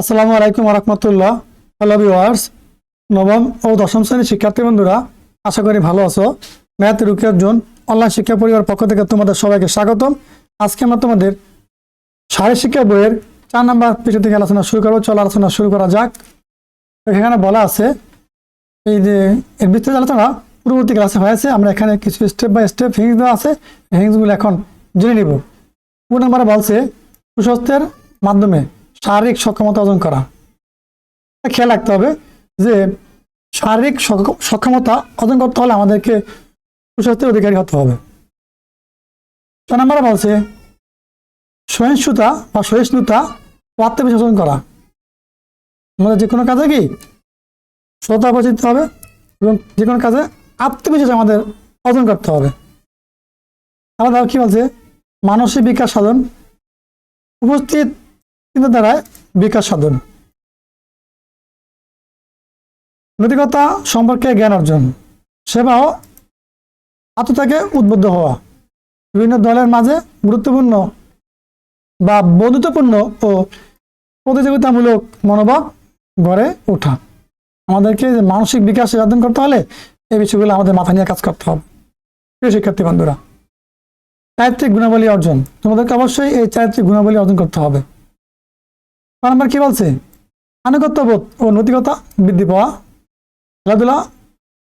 আসসালামু আলাইকুম রহমতুল্লাহ hello viewers নবম ও দশম শ্রেণির শিক্ষার্থী বন্ধুরা, আশা করি ভালো আছো। ম্যাথ রুকিয়ার জোন অনলাইন শিক্ষা পরিবার পক্ষ থেকে তোমাদের সবাইকে স্বাগতম। আজকে আমরা তোমাদের শারীর শিক্ষা বইয়ের চার নাম্বার পিছু থেকে আলোচনা শুরু করব। চলো আলোচনা শুরু করা যাক। এখানে বলা আছে, এই যে এর বিস্তারিত আলোচনা পূর্ববর্তী ক্লাসে হয়েছে। আমরা এখানে কিছু স্টেপ বাই স্টেপ হিংস দেওয়া আছে। হিংসগুলো এখন জেনে নিব। কোন নাম্বারে বলছে, সুস্বাস্থ্যের মাধ্যমে শারীরিক সক্ষমতা অর্জন করা। খেয়াল রাখতে হবে যে শারীরিক সক্ষমতা অর্জন করতে হলে আমাদেরকে সুস্বাস্থ্যের অধিকারী হতে হবে। ছ নম্বরে বলছে, সহিষ্ণুতা বা সহিষ্ণুতা ও আত্মবিশ্বাস অর্জন করা। আমাদের যে কোনো কাজে কি শ্রদ্ধা বচিত হবে এবং যে কোনো কাজে আত্মবিশ্বাস আমাদের অর্জন করতে হবে। আমাদের কি বলছে, মানসিক বিকাশ সাধন। উপস্থিত চিন্তাধারায় বিকাশ সাধন। নৈতিকতা সম্পর্কে জ্ঞান অর্জন সেবা ও আত্মত্যাগে উদ্বুদ্ধ হওয়া, বিভিন্ন দলের মাঝে গুরুত্বপূর্ণ বা বন্ধুত্বপূর্ণ ও প্রতিযোগিতামূলক মনোভাব গড়ে ওঠা। আমাদেরকে মানসিক বিকাশ সাধন করতে হলে এই বিষয়গুলো আমাদের মাথা নিয়ে কাজ করতে হবে। প্রিয় শিক্ষার্থী বন্ধুরা, চারিত্রিক গুণাবলী অর্জন, তোমাদেরকে অবশ্যই এই চারিত্রিক গুণাবলী অর্জন করতে হবে। নম্বর কি বলছে? আনুগত্য বোধ ও নৈতিকতা বৃদ্ধি পাওয়া, খেলাধুলা,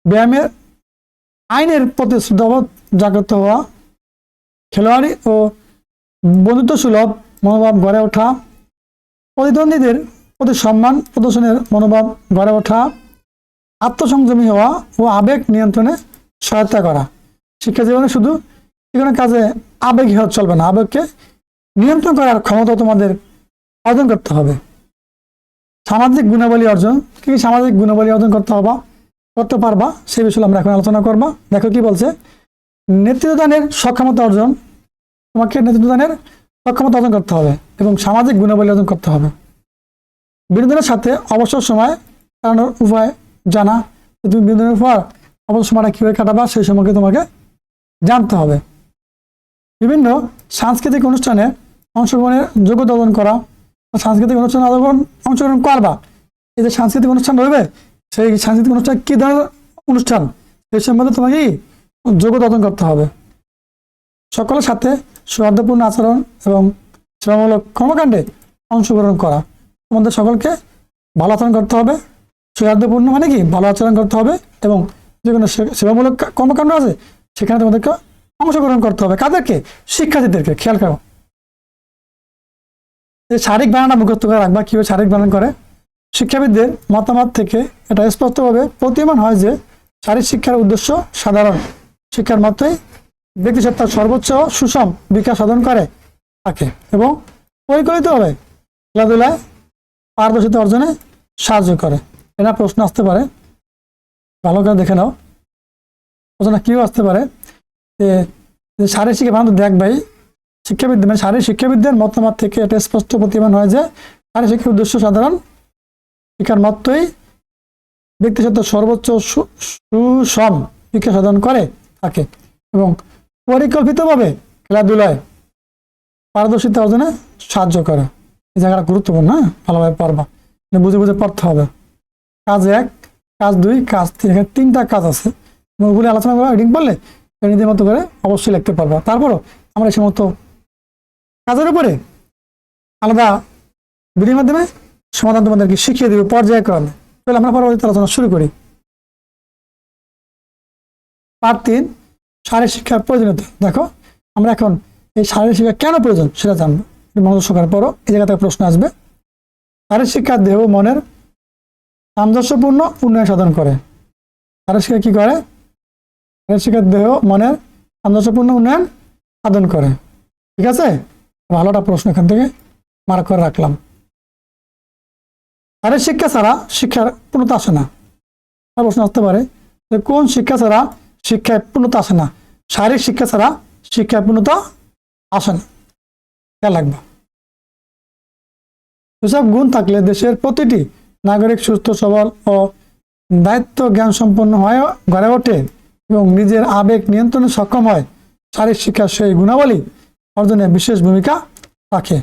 ব্যায়ামের, আইনের প্রতি শ্রদ্ধাবোধ জাগ্রত হওয়া, খেলোয়াড়ি ও বন্ধুত্ব সুলভ মনোভাব গড়ে ওঠা, প্রতিদ্বন্দ্বীদের প্রতি সম্মান প্রদর্শনের মনোভাব গড়ে ওঠা, আত্মসংযমী হওয়া ও আবেগ নিয়ন্ত্রণে সহায়তা করা। শিক্ষা জীবনে শুধু কোনো কাজে আবেগ চলবে না, আবেগকে নিয়ন্ত্রণ করার ক্ষমতা তোমাদের অর্জন করতে হবে। সামাজিক গুণাবলী অর্জন, কি সামাজিক গুণাবলী অর্জন করতে হবে, করতে পারবা, সেই বিষয়ে আমরা এখন আলোচনা করবা। দেখো কি বলছে, নেতৃত্বদানের সক্ষমতা অর্জন, তোমাকে নেতৃত্বদানের সক্ষমতা অর্জন করতে হবে এবং সামাজিক গুণাবলী অর্জন করতে হবে। বিনোদনের সাথে অবসর সময় কাটানোর উপায় জানা তুমি বিনোদনের পর অবসর সময়টা কীভাবে কাটাবা, সেই সম্পর্কে তোমাকে জানতে হবে। বিভিন্ন সাংস্কৃতিক অনুষ্ঠানে অংশগ্রহণের যোগ্যতা অর্জন করা সাংস্কৃতিক অনুষ্ঠানে অংশগ্রহণ করবা। এই যে সাংস্কৃতিক অনুষ্ঠান রয়েবে সেই সাংস্কৃতিক অনুষ্ঠান কী ধরনের অনুষ্ঠান? সেই সম্বন্ধে তোমাকে যোগ্যতা অর্জন করতে হবে। সকলের সাথে সৌহার্দ্যপূর্ণ আচরণ এবং সেবামূলক কর্মকাণ্ডে অংশগ্রহণ করা। তোমাদের সকলকে ভালো আচরণ করতে হবে। সৌহার্দ্যপূর্ণ মানে কি? ভালো আচরণ করতে হবে এবং যে কোনো সেবামূলক কর্মকাণ্ড আছে, সেখানে তোমাদেরকে অংশগ্রহণ করতে হবে। কাদেরকে? শিক্ষার্থীদেরকে, খেয়াল করো। এই শারীরিক বানানটা মুখস্থ করে রাখবা কীভাবে শারীরিক বানান করে, শিক্ষাবিদদের মতামত থেকে এটা স্পষ্টভাবে প্রতীয়মান হয় যে শারীরিক শিক্ষার উদ্দেশ্য সাধারণ। শিক্ষার মতোই ব্যক্তিসত্তার সর্বোচ্চ সুষম বিকাশ সাধন করে, থাকে এবং পরিকল্পিতভাবে খেলাধুলায় পারদর্শিতা অর্জনে সাহায্য করে। এটা প্রশ্ন আসতে পারে। ভালো করে দেখে নাও। প্রশ্ন কেউ আসতে পারে? যে যে শারীরিক শিক্ষা ভালো দেখ ভাই শিক্ষাবিদ মানে শারীরিক শিক্ষাবিদদের মতামত থেকে এটা স্পষ্ট প্রতিমান হয় যে শারীরিক শিক্ষার উদ্দেশ্য সাধারণ শিক্ষার মতই ব্যক্তিসত্তার সর্বোচ্চ সু- সুষম শিক্ষা সাধন করে, থাকে এবং পরিকল্পিতভাবে খেলাধুলায় পারদর্শিতা অর্জনে সাহায্য করে। এই জায়গাটা গুরুত্বপূর্ণ হ্যাঁ? ভালোভাবে পারবা বুঝে বুঝে পড়তে হবে। কাজ এক, কাজ দুই, কাজ তিন, এখানে তিনটা কাজ আছে। ওগুলি আলোচনা করা রিডিং পড়লে নিজের মতো করে অবশ্যই লিখতে পারবা। তারপরও আমরা এই সমস্ত কাজের উপরে আলাদা ভিডিওর মাধ্যমে সমাধান তোমাদেরকে শিখিয়ে দেবে, পর্যায়ক্রমে। তাহলে আমরা পরবর্তী আলোচনা শুরু করি। পার্ট তিন, শারীরিক শিক্ষার প্রয়োজনীয়তা। দেখো, আমরা এখন এই শারীরিক শিক্ষা কেন প্রয়োজন সেটা জানব। মনোযোগ সহকারে পড়ো, এই জায়গা থেকে প্রশ্ন আসবে। শারীরিক শিক্ষা দেহ মনের সামঞ্জস্যপূর্ণ উন্নয়ন সাধন করে। শারীরিক শিক্ষা কি করে? শারীরিক শিক্ষা দেহ মনের সামঞ্জস্যপূর্ণ উন্নয়ন সাধন করে। ঠিক আছে? ভালোটা প্রশ্ন এখান থেকে মার্ক করে রাখলাম। শারীরিক শিক্ষা ছাড়া শিক্ষার পূর্ণতা আসে না। প্রশ্ন আসতে পারে কোন শিক্ষা ছাড়া শিক্ষায় পূর্ণতা আসে না? শারীরিক শিক্ষা ছাড়া শিক্ষায় পূর্ণতা আসে না। খেয়াল রাখবা। এসব গুণ থাকলে দেশের প্রতিটি নাগরিক সুস্থ, সবল ও দায়িত্ব জ্ঞান সম্পন্ন হয়ে, গড়ে ওঠে এবং নিজের আবেগ নিয়ন্ত্রণে সক্ষম হয়। শারীরিক শিক্ষার সেই গুণাবলী অর্জনে বিশেষ ভূমিকা রাখে।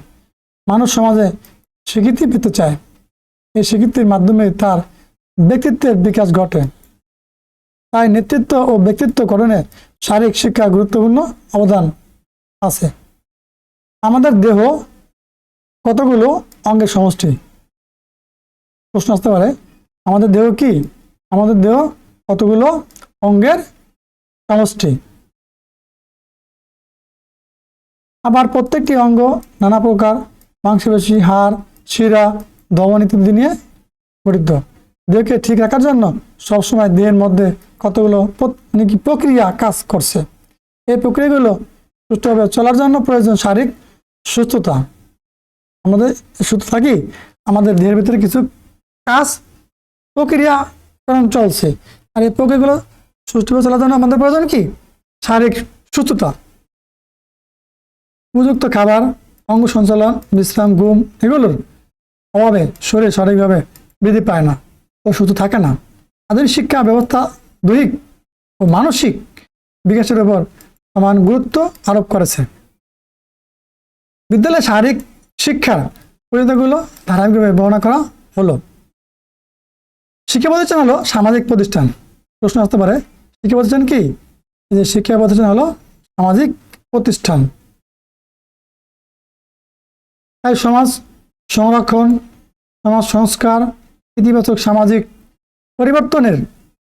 মানুষ সমাজে স্বীকৃতি পেতে চায়। এই স্বীকৃতির মাধ্যমে তার ব্যক্তিত্বের বিকাশ ঘটে। তাই নেতৃত্ব ও ব্যক্তিত্ব গঠনে শারীরিক শিক্ষা গুরুত্বপূর্ণ অবদান আছে। আমাদের দেহ কতগুলো অঙ্গের সমষ্টি? প্রশ্ন আসতে পারে, আমাদের দেহ কি? আমাদের দেহ কতগুলো অঙ্গের সমষ্টি? আবার প্রত্যেকটি অঙ্গ নানা প্রকার, মাংসপেশি, হাড়, শিরা ধমন ইত্যাদি নিয়ে গঠিত। দেহকে ঠিক রাখার জন্য সবসময় দেহের মধ্যে কতগুলো মানে কি প্রক্রিয়া কাজ করছে। এই প্রক্রিয়াগুলো সুষ্ঠুভাবে চলার জন্য প্রয়োজন শারীরিক সুস্থতা। আমাদের সুস্থ থাকি, আমাদের দেহের ভিতরে কিছু কাজ, প্রক্রিয়া কারণ চলছে। আর এই প্রক্রিয়াগুলো সুষ্ঠুভাবে চলার জন্য আমাদের প্রয়োজন কি? শারীরিক সুস্থতা। উপযুক্ত খাবার, অঙ্গ সঞ্চালন, বিশ্রাম, ঘুম, এগুলোর অভাবে শরীর সঠিকভাবে বৃদ্ধি পায় না ও সুস্থ থাকে না। আধুনিক শিক্ষা ব্যবস্থা দৈহিক ও মানসিক বিকাশের উপর সমান গুরুত্ব আরোপ করেছে। বিদ্যালয়ে শারীরিক শিক্ষার পরিণতিগুলো ধারাবাহিকভাবে বর্ণনা করা হলো। শিক্ষা প্রতিষ্ঠান হলো সামাজিক প্রতিষ্ঠান। প্রশ্ন আসতে পারে, শিক্ষা প্রতিষ্ঠান কি? যে শিক্ষা প্রতিষ্ঠান হলো সামাজিক প্রতিষ্ঠান। তাই সমাজ সংরক্ষণ, সমাজ সংস্কার, ইতিবাচক সামাজিক পরিবর্তনের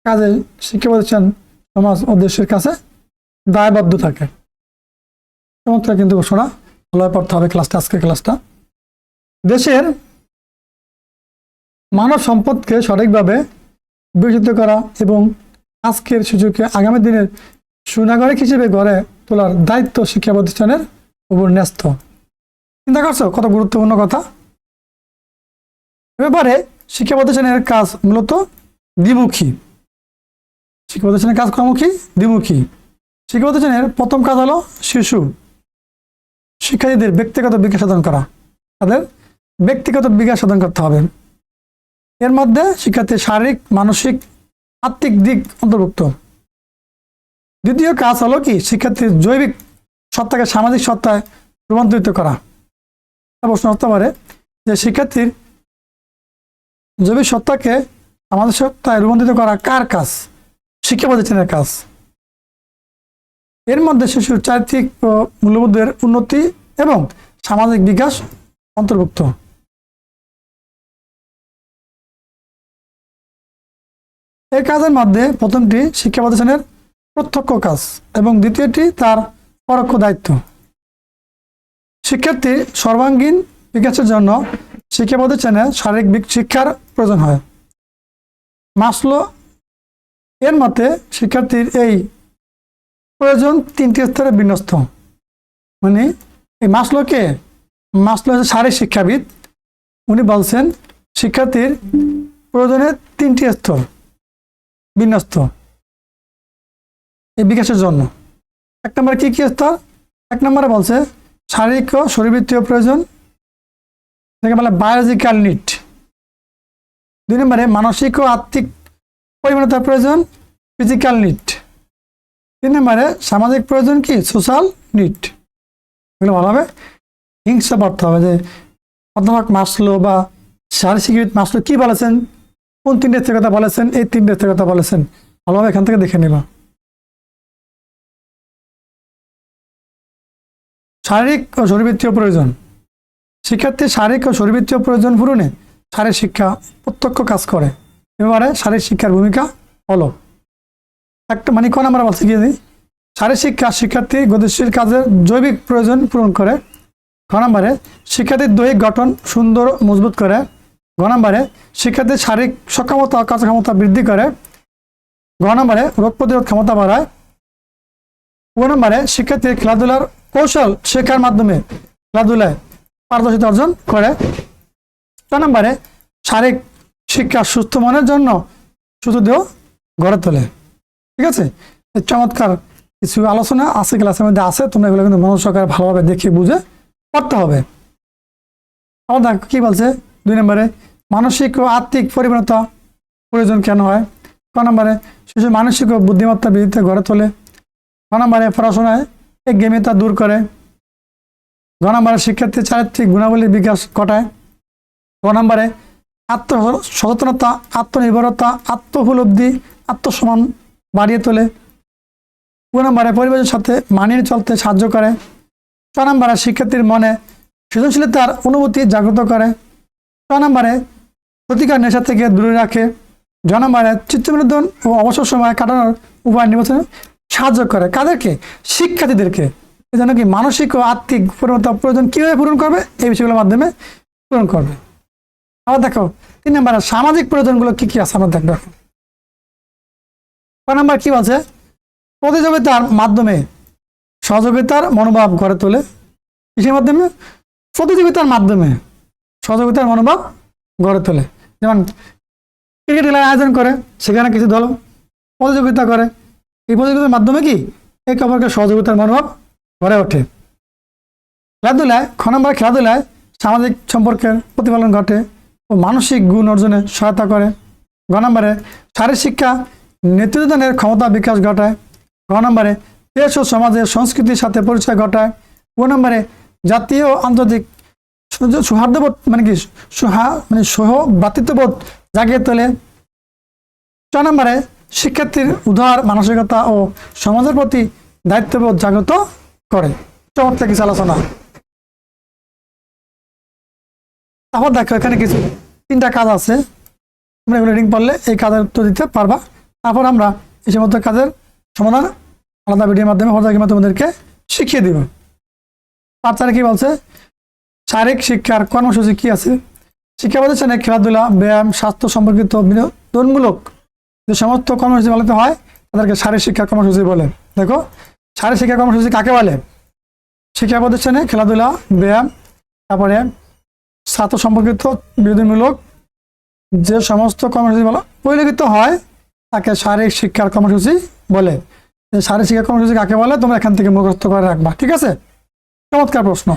কাজে শিক্ষা প্রতিষ্ঠান সমাজ ও দেশের কাছে দায়বদ্ধ থাকে। চমৎকার কিন্তু ঘোষণা। ভালোভাবে পড়তে হবে ক্লাসটা আজকের ক্লাসটা দেশের মানব সম্পদকে সঠিকভাবে বিকশিত করা এবং আজকের সুযোগকে আগামী দিনের সুনাগরিক হিসেবে গড়ে তোলার দায়িত্ব শিক্ষা প্রতিষ্ঠানের উপর ন্যস্ত। চিন্তা করছ? কত গুরুত্বপূর্ণ কথা। ব্যাপারে শিক্ষা প্রতিষ্ঠানের কাজ মূলত দ্বিমুখী। শিক্ষা প্রতিষ্ঠানের কাজ কর্মুখী দ্বিমুখী। শিক্ষা প্রতিষ্ঠানের প্রথম কাজ হলো শিশু। শিক্ষার্থীদের ব্যক্তিগত বিকাশ সাধন করা। তাদের ব্যক্তিগত বিকাশ সাধন করতে হবে। এর মধ্যে শিক্ষার্থীর শারীরিক, মানসিক, আত্মিক দিক অন্তর্ভুক্ত। দ্বিতীয় কাজ হলো কি? শিক্ষার্থীর জৈবিক সত্তাকে সামাজিক সত্তায় রূপান্তরিত করা। প্রশ্ন হতে পারে যে শিক্ষার্থীর জৈবিক সত্তাকে আমাদের সত্তায় রূপান্তরিত করা কার কাজ? শিক্ষা প্রতিষ্ঠানের কাজ। এর মধ্যে শিশুর চারিত্রিক ও মূল্যবোধের উন্নতি এবং সামাজিক বিকাশ অন্তর্ভুক্ত। এই কাজের মধ্যে প্রথমটি শিক্ষা প্রতিষ্ঠানের প্রত্যক্ষ কাজ এবং দ্বিতীয়টি তার পরোক্ষ দায়িত্ব। শিক্ষার্থী সর্বাঙ্গীন বিকাশের জন্য শিক্ষা প্রতিষ্ঠানে শারীরিক শিক্ষার প্রয়োজন হয়। মাসলো এর মতে শিক্ষার্থীর এই প্রয়োজন তিনটি স্তরে বিন্যস্ত। মানে এই মাসলোকে, মাসলো হচ্ছে শারীরিক শিক্ষাবিদ। উনি বলছেন, শিক্ষার্থীর প্রয়োজনের তিনটি স্তর বিন্যস্ত এই বিকাশের জন্য। এক নম্বরে কি কি স্তর? এক নম্বরে বলছে শারীরিক ও শরীরবৃত্তীয় প্রয়োজন। যাকে বলে বায়োলজিক্যাল নিড দুই নম্বরে মানসিক ও আত্মিক পরিমাণতার প্রয়োজন ফিজিক্যাল নিড তিন নম্বরে সামাজিক প্রয়োজন কি? সোশ্যাল নিড এগুলো ভালোভাবে হিংসা পড়তে হবে যে অধ্যাপক মাসলো বা শারীরিক মাসলো কি বলেছেন? কোন তিনটে কথা বলেছেন? এই তিনটে কথা বলেছেন। ভালোভাবে এখান থেকে দেখে নেবা। শারীরিক ও শরীরবৃত্তীয় প্রয়োজন। শিক্ষার্থীর শারীরিক ও শরীরবৃত্তীয় প্রয়োজন পূরণে শারীরিক শিক্ষা প্রত্যক্ষ কাজ করে। এবারে শারীরিক শিক্ষার ভূমিকা হলো। একটা মানে কোন আমরা বলছি কি শারীরিক শিক্ষা শিক্ষার্থী গতিশীল কাজের জৈবিক প্রয়োজন পূরণ করে। ঘ নম্বরে শিক্ষার্থীর দৈহিক গঠন সুন্দর মজবুত করে। ঘ নম্বরে শিক্ষার্থীর শারীরিক সক্ষমতা ও কার্যক্ষমতা বৃদ্ধি করে। ঘ নম্বরে রোগ প্রতিরোধ ক্ষমতা বাড়ায়। ও নম্বরে শিক্ষার্থীর খেলাধুলার কৌশল শেখার মাধ্যমে খেলাধুলায় পারদর্শিতা অর্জন করে। ছ নম্বরে শারীরিক শিক্ষা সুস্থ মনের জন্য সুস্থ দেহ গড়ে তোলে। ঠিক আছে? চমৎকার কিছু আলোচনা আছে ক্লাসের মধ্যে আছে। তোমরা এগুলো কিন্তু মনোযোগ সহকারে ভালোভাবে দেখে বুঝে পড়তে হবে। দেখো কি বলছে? দুই নম্বরে মানসিক ও আত্মিক পরিমাণতা প্রয়োজন কেন হয়? ক নম্বরে শিশু মানসিক ও বুদ্ধিমত্তা বৃদ্ধিতে গড়ে তোলে। ক নম্বরে পড়াশোনায় একঘেয়েমিতা দূর করে। ঘ নম্বরে শিক্ষার্থীর চারিত্রিক গুণাবলীর বিকাশ ঘটায়। গ নম্বরে আত্ম সচেতনতা, আত্মনির্ভরতা, আত্মোপলব্ধি, আত্মসম্মান বাড়িয়ে তোলে। দু নম্বরে পরিবেশের সাথে মানিয়ে চলতে সাহায্য করে। ছ নম্বরে শিক্ষার্থীর মনে সৃজনশীলতার অনুভূতি জাগ্রত করে। ছ নম্বরে প্রতিকার নেশা থেকে দূরে রাখে। জ নম্বরে চিত্তবিনোদন ও অবসর সময় কাটানোর উপায় নির্বাচনে সাহায্য করে। কাদেরকে? শিক্ষার্থীদেরকে। যেন কি মানসিক ও আর্থিক পূর্ণতা প্রয়োজন কীভাবে পূরণ করবে? এই বিষয়গুলোর মাধ্যমে পূরণ করবে। আবার দেখো, তিন নম্বরে সামাজিক প্রয়োজনগুলো কি কি আছে আমরা দেখব এখন। নম্বর কি বলছে? প্রতিযোগিতার মাধ্যমে সহযোগিতার মনোভাব গড়ে তোলে। কিসের মাধ্যমে? প্রতিযোগিতার মাধ্যমে সহযোগিতার মনোভাব গড়ে তোলে। যেমন ক্রিকেট খেলার আয়োজন করে, সেখানে কিছু দল প্রতিযোগিতা করে এই প্রতিযোগিতার মাধ্যমে কি? একে অপরকে সহযোগিতার মনোভাব গড়ে ওঠে। খেলাধুলায়, খ নম্বর খেলাধুলায় সামাজিক সম্পর্কের প্রতিফলন ঘটে ও মানসিক গুণ অর্জনে সহায়তা করে। গ নম্বরে শারীরিক শিক্ষা, নেতৃত্বদানের ক্ষমতা বিকাশ ঘটায়। গ নম্বরে দেশ ও সমাজের সংস্কৃতির সাথে পরিচয় ঘটায়। গ নম্বরে জাতীয় ও আন্তর্জাতিক সৌহার্দ্যবোধ মানে কি? সৌহা মানে সহ ভ্রাতৃত্ববোধ জাগিয়ে তোলে। ছ নম্বরে শিক্ষার্থীর উদার মানসিকতা ও সমাজের প্রতি দায়িত্ববোধ জাগ্রত করে। চমৎকার কিছু আলোচনা। তারপর দেখো, এখানে কিছু, তিনটা কাজ আছে। তোমরা এগুলো রিং পড়লে এই কাজের উত্তর দিতে পারবা। তারপর আমরা এই সমস্ত কাজের সমাধান আলাদা ভিডিওর মাধ্যমে পর্যায়ক্রমে মাধ্যমে তোমাদেরকে শিখিয়ে দিব। বাচ্চারা কি বলছে? শারীরিক শিক্ষার কর্মসূচি কি আছে? শিক্ষা প্রতিষ্ঠানে খেলাধুলা, ব্যায়াম, স্বাস্থ্য সম্পর্কিত বিনোদনমূলক যে সমস্ত কর্মসূচি বলতে হয়, তাদেরকে শারীরিক শিক্ষা কর্মসূচি বলে। দেখো শারীরিক শিক্ষা কর্মসূচি কাকে বলে? শিক্ষা প্রতিষ্ঠানে খেলাধুলা, ব্যায়াম, তারপরে ছাত্র সম্পর্কিত বিনোদনমূলক যে সমস্ত কর্মসূচি বলা, পরিলক্ষিত হয়, তাকে শারীরিক শিক্ষার কর্মসূচি বলে। শারীরিক শিক্ষা কর্মসূচি কাকে বলে? তোমরা এখান থেকে মুখস্থ করে রাখবা, ঠিক আছে? চমৎকার প্রশ্ন।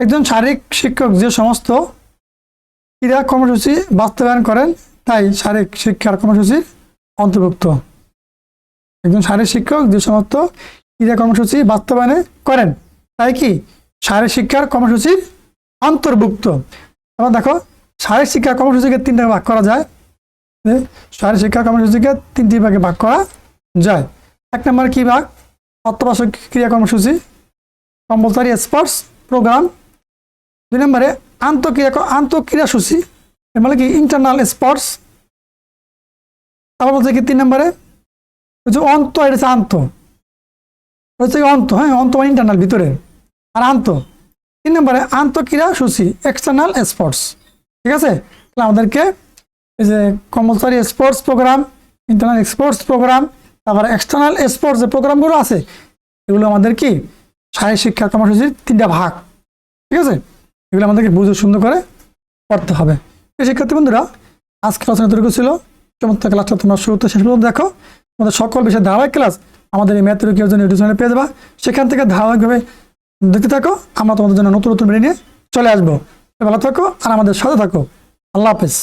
একজন শারীরিক শিক্ষক যে সমস্ত ক্রীড়া কর্মসূচি বাস্তবায়ন করেন তাই শারীরিক শিক্ষার কর্মসূচির অন্তর্ভুক্ত। একজন শারীরিক শিক্ষক যে সমস্ত ক্রীড়া কর্মসূচি বাস্তবায়নে করেন, তাই কি শারীরিক শিক্ষার কর্মসূচির অন্তর্ভুক্ত? এবার দেখো, শারীরিক শিক্ষা কর্মসূচিকে তিনটা ভাগ করা যায়। শারীরিক শিক্ষা কর্মসূচিকে তিনটি ভাগে ভাগ করা যায়। এক নম্বর কী ভাগ? অত্যাবশ্যক ক্রিয়া কর্মসূচি কম্পালসারি স্পোর্টস প্রোগ্রাম দুই নম্বরে আন্তঃক্রিয়া আন্তঃক্রিয়াসূচি। মানে কি? ইন্টারনাল স্পোর্টস তারপর বলছে কি তিন নম্বরে? হচ্ছে অন্ত, এটা হচ্ছে আন্ত। হচ্ছে অন্ত? হ্যাঁ অন্ত মানে ইন্টারনাল ভিতরে। আর আন্ত? তিন নম্বরে আন্তঃক্রিয়া সূচি এক্সটার্নাল স্পোর্টস ঠিক আছে? তাহলে আমাদেরকে এই যে compulsory sports program internal sports program তারপরে এক্সটার্নাল স্পোর্টস যে প্রোগ্রামগুলো আছে, এগুলো আমাদের কি? শারীরিক শিক্ষা কর্মসূচির তিনটা ভাগ। ঠিক আছে? এগুলো আমাদেরকে বুঝে সুন্দর করে পড়তে হবে। শিক্ষার্থী বন্ধুরা আজকে আলোচনা তৈরি ছিল। চমৎকার ক্লাসটা তোমরা শুরুতে শেষ পর্যন্ত দেখো। তোমাদের সকল বিষয়ে ধারাবাহিক ক্লাস আমাদের এই ম্যাথ কেউ জন্য ইউটিউব পেয়ে যাবা। সেখান থেকে ধারাবাহিকভাবে দেখতে থাকো। আমরা তোমাদের জন্য নতুন নতুন ভিডিও নিয়ে চলে আসব। ভালো থাকো আর আমাদের সাথে থাকো। আল্লাহ হাফেজ।